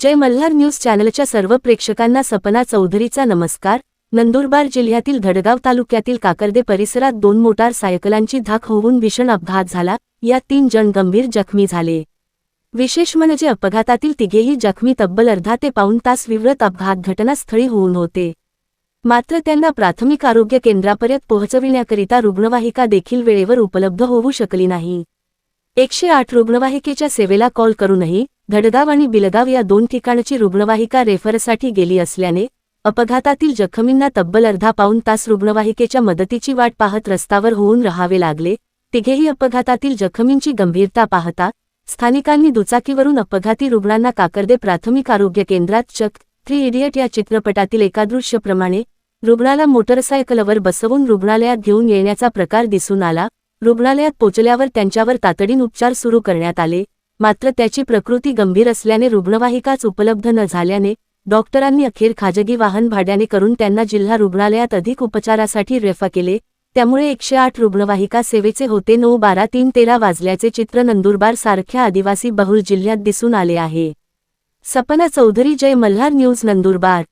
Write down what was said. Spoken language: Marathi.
जय मल्हार न्यूज चॅनलच्या सर्व प्रेक्षकांना सपना चौधरीचा नमस्कार. नंदुरबार जिल्ह्यातील धडगाव तालुक्यातील काकर्दे परिसरात दोन मोटार सायकलांची धाक होऊन भीषण अपघात झाला. यात तीन जण गंभीर जखमी झाले. विशेष म्हणजे अपघातातील तिघेही जखमी तब्बल अर्धा ते पाऊण तास विव्रत अपघात घटनास्थळी होऊन होते. मात्र त्यांना प्राथमिक आरोग्य केंद्रापर्यंत पोहोचविण्याकरिता रुग्णवाहिका देखील वेळेवर उपलब्ध होऊ शकली नाही. एकशे आठ रुग्णवाहिकेच्या सेवेला कॉल करूनही धडगाव आणि बिलगाव या दोन ठिकाणची रुग्णवाहिका रेफरसाठी गेली असल्याने अपघातातील जखमींना तब्बल अर्धा पाऊण तास रुग्णवाहिकेच्या मदतीची वाट पाहत रस्त्यावर होऊन राहावे लागले. तिघेही अपघातातील जखमींची गंभीरता पाहता स्थानिकांनी दुचाकीवरून अपघाती रुग्णांना काकर्दे प्राथमिक आरोग्य केंद्रात चक थ्री इडियट या चित्रपटातील एका दृश्यप्रमाणे रुग्णाला मोटरसायकलवर बसवून रुग्णालयात घेऊन येण्याचा प्रकार दिसून आला. रुग्णालयात पोचल्यावर त्यांच्यावर तातडीन उपचार सुरू करण्यात आले. मात्र त्याची प्रकृती गंभीर असल्याने रुग्णवाहिकाच उपलब्ध न झाल्याने डॉक्टरांनी अखेर खाजगी वाहन भाड्याने करून त्यांना जिल्हा रुग्णालयात अधिक उपचारासाठी रेफा केले. त्यामुळे एकशे आठ रुग्णवाहिका सेवेचे होते. नऊ बारा तीन तेरा वाजल्याचे चित्र नंदुरबार सारख्या आदिवासी बहुल जिल्ह्यात दिसून आले आहे. सपना चौधरी जय मल्हार न्यूज नंदुरबार.